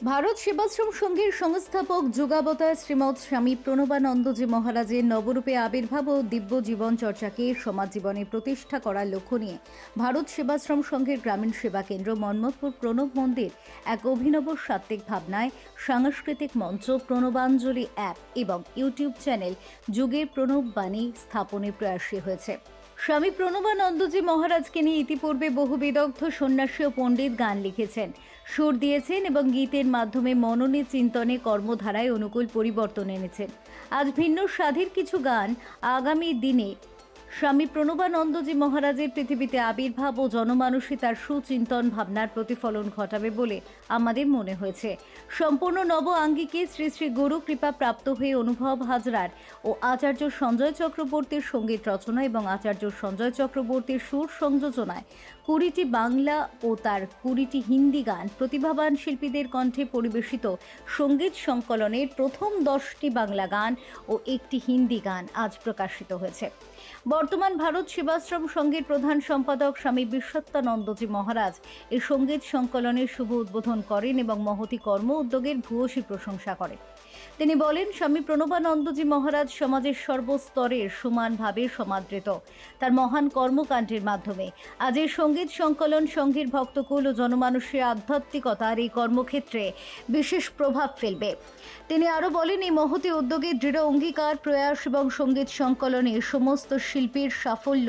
ভারত সেবাশ্রম সংঘের সংস্থাপক যুগাবতার শ্রীমৎ স্বামী প্রণবানন্দজি মহারাজের নবরূপে আবির্ভাব ও দিব্য জীবন চর্চাকে সমাজ জীবনে প্রতিষ্ঠা করার লক্ষ্য নিয়ে ভারত সেবাশ্রম সংঘের গ্রামীণ সেবা কেন্দ্র মন্মথপুর প্রণব মন্দির এক অভিনব সাত্ত্বিক ভাবনায় সাংস্কৃতিক মঞ্চ প্রণবাঞ্জলি অ্যাপ এবং ইউটিউব চ্যানেল যুগের প্রণব বাণী স্থাপনে প্রয়াসী হয়েছে। স্বামী প্রণবানন্দজি মহারাজকে নিয়ে ইতিপূর্বে বহু বিদগ্ধ সন্ন্যাসী ও পণ্ডিত গান লিখেছেন। সুর দিয়েছেন এবং গীতের মাধ্যমে মননে চিন্তনে কর্মধারায় অনুকূল পরিবর্তন এনেছেন। আজ ভিন্ন স্বাধীর কিছু গান আগামী দিনে স্বামী প্রণবানন্দজি মহারাজের পৃথিবীতে আবির্ভাব ও জনমানুষে তার সুচিন্তন ভাবনার প্রতিফলন ঘটাবে বলে আমাদের মনে হয়েছে। সম্পূর্ণ নব আঙ্গিকে শ্রী শ্রী গুরু কৃপা প্রাপ্ত হয়ে অনুভব হাজরার ও আচার্য সঞ্জয় চক্রবর্তীর সংগীত রচনা এবং আচার্য সঞ্জয় চক্রবর্তীর সুর সংযোজনায় কুড়িটি বাংলা ও তার কুড়িটি হিন্দি গান প্রতিভাবান শিল্পীদের কণ্ঠে পরিবেশিত সংগীত সংকলনের প্রথম দশটি বাংলা গান ও একটি হিন্দি গান আজ প্রকাশিত হয়েছে। বর্তমান ভারত সেবাশ্রম সংঘের প্রধান সম্পাদক স্বামী বিশ্বত্তানন্দজি মহারাজ এই সংগীত সংকলনের শুভ উদ্বোধন করেন এবং মহতি কর্ম উদ্যোগের ভূয়সী প্রশংসা করেন। তিনি বলেন, স্বামী প্রণবানন্দজি মহারাজ সমাজের সর্বস্তরের সমানভাবে সমাদৃত। তার মহান কর্মকাণ্ডের মাধ্যমে আজ এই সংগীত সংকলন সংঘের ভক্তকুল ও জনমানুষের আধ্যাত্মিকতার এই কর্মক্ষেত্রে বিশেষ প্রভাব ফেলবে। তিনি আরও বলেন, এই মহতি উদ্যোগে দৃঢ় অঙ্গীকার, প্রয়াস এবং সংগীত সংকলনে সমস্ত শিল্পীর সাফল্য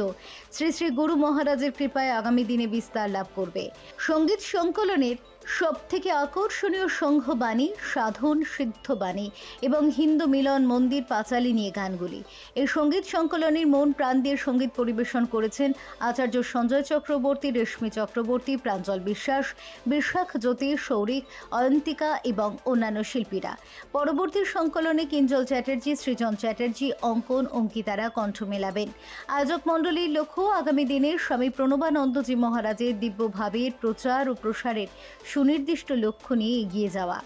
শ্রী শ্রী গুরু মহারাজের কৃপায় আগামী দিনে বিস্তার লাভ করবে। সংগীত সংকলনের সব থেকে আকর্ষণীয় সংঘবাণী সাধন সিদ্ধবাণী এবং হিন্দু মিলন মন্দির পাঁচালী নিয়ে গানগুলি। এই সংগীত সংকলনের মন প্রাণ দিয়ে সংগীত পরিবেশন করেছেন আচার্য সঞ্জয় চক্রবর্তী, রেশমি চক্রবর্তী, প্রাঞ্জল বিশ্বাস বিশ্বাখ জ্যোতি সৌরিক, অয়ন্তিকা এবং অন্যান্য শিল্পীরা। পরবর্তী সংকলনে কিঞ্জল চ্যাটার্জি, সৃজন চ্যাটার্জি, অঙ্কন অঙ্কিতারা কণ্ঠ মেলাবেন। আয়োজক মণ্ডলীর লক্ষ্য, আগামী দিনে স্বামী প্রণবানন্দজি মহারাজের দিব্যভাবের প্রচার ও প্রসারের সুনির্দিষ্ট লক্ষ্য নিয়ে এগিয়ে যাওয়া।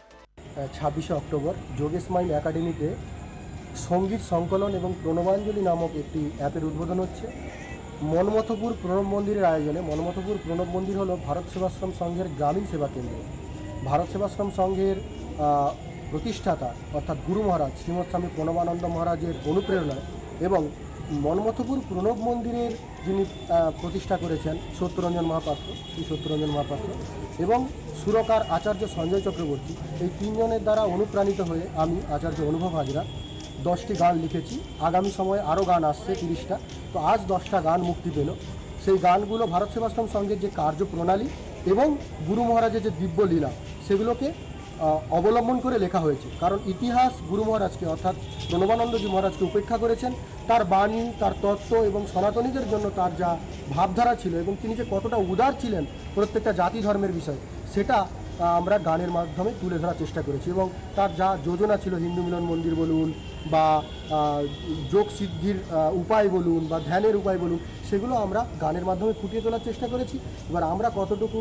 ছাব্বিশে অক্টোবর যোগেশ মাইন্ড একাডেমিতে সংগীত সংকলন এবং প্রণবাঞ্জলি নামক একটি অ্যাপের উদ্বোধন হচ্ছে। মনমথপুর প্রণব মন্দিরের আয়োজনে মনমথপুর প্রণব মন্দির হলো ভারত সেবাশ্রম সংঘের গ্রামীণ সেবা কেন্দ্র। ভারত সেবাশ্রম সংঘের প্রতিষ্ঠাতা অর্থাৎ গুরু মহারাজ শ্রীমৎ স্বামী প্রণবানন্দ মহারাজের অনুপ্রেরণায় এবং মনমথপুর প্রণব মন্দিরের যিনি প্রতিষ্ঠা করেছেন সত্যরঞ্জন মহাপাত্র, শ্রী সত্যরঞ্জন মহাপাত্র এবং সুরকার আচার্য সঞ্জয় চক্রবর্তী, এই তিনজনের দ্বারা অনুপ্রাণিত হয়ে আমি আচার্য অনুভব হাজরা দশটি গান লিখেছি। আগামী সময়ে আরও গান আসছে তিরিশটা। তো আজ দশটা গান মুক্তি পেল। সেই গানগুলো ভারত সেবাশ্রম সংঘের যে কার্যপ্রণালী এবং গুরু মহারাজের যে দিব্য লীলা সেগুলোকে অবলম্বন করে লেখা হয়েছে। কারণ ইতিহাস গুরু মহারাজকে, অর্থাৎ প্রণবানন্দজি মহারাজকে উপেক্ষা করেছেন, তার বাণী, তার তত্ত্ব এবং সনাতনীদের জন্য তার যা ভাবধারা ছিল এবং তিনি যে কতটা উদার ছিলেন প্রত্যেকটা জাতি ধর্মের বিষয়, সেটা আমরা গানের মাধ্যমে তুলে ধরার চেষ্টা করেছি এবং তার যা যোজনা ছিল, হিন্দু মিলন মন্দির বলুন বা যোগ সিদ্ধির উপায় বলুন বা ধ্যানের উপায় বলুন, সেগুলো আমরা গানের মাধ্যমে ফুটিয়ে তোলার চেষ্টা করেছি। এবার আমরা কতটুকু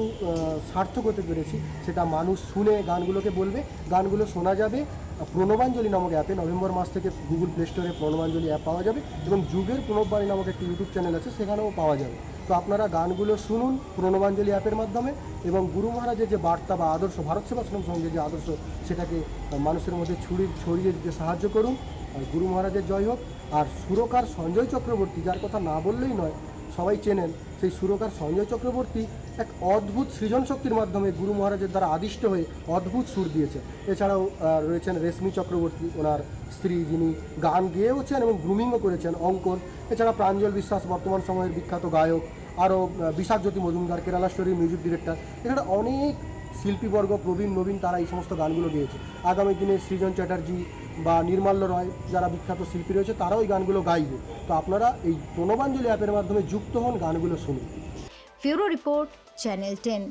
সার্থক হতে পেরেছি সেটা মানুষ শুনে গানগুলোকে বলবে। গানগুলো শোনা যাবে। প্রণবাঞ্জলি নামক অ্যাপে নভেম্বর মাস থেকে গুগল প্লে স্টোরে প্রণবাঞ্জলি অ্যাপ পাওয়া যাবে এবং যুগের প্রণববাণী নামক একটি ইউটিউব চ্যানেল আছে, সেখানেও পাওয়া যাবে। তো আপনারা গানগুলো শুনুন প্রণবাঞ্জলি অ্যাপের মাধ্যমে এবং গুরু মহারাজের যে বার্তা বা আদর্শ, ভারত সেবাশ্রম সঙ্গে যে আদর্শ, সেটাকে মানুষের মধ্যে ছড়িয়ে ছড়িয়ে দিতে সাহায্য করুন। গুরু মহারাজের জয় হোক। আর সুরকার সঞ্জয় চক্রবর্তী, যার কথা না বললেই নয়, সবাই চেনেন, সেই সুরকার সঞ্জয় চক্রবর্তী এক অদ্ভুত সৃজন শক্তির মাধ্যমে গুরু মহারাজের দ্বারা আদিষ্ট হয়ে অদ্ভুত সুর দিয়েছে। এছাড়াও রয়েছেন রেশমি চক্রবর্তী, ওনার স্ত্রী যিনি গান গেয়েওছেন এবং গ্রুমিংও করেছেন অঙ্কন এছাড়া প্রাঞ্জল বিশ্বাস, বর্তমান সময়ের বিখ্যাত গায়ক। আরও বিশাখ জ্যোতি মজুমদার কেরালাশ্বরীর মিউজিক ডিরেক্টর। এছাড়া অনেক শিল্পীবর্গ প্রবীণ, নবীন তারা এই সমস্ত গানগুলো গেয়েছে। আগামী দিনে সৃজন চ্যাটার্জি বা নির্মাল্য রয় যারা বিখ্যাত শিল্পী রয়েছে, তারাও এই গানগুলো গাইবে। তো আপনারা এই প্রণবাঞ্জলি অ্যাপের মাধ্যমে যুক্ত হন গানগুলো শুনুন। Bureau report, channel ten.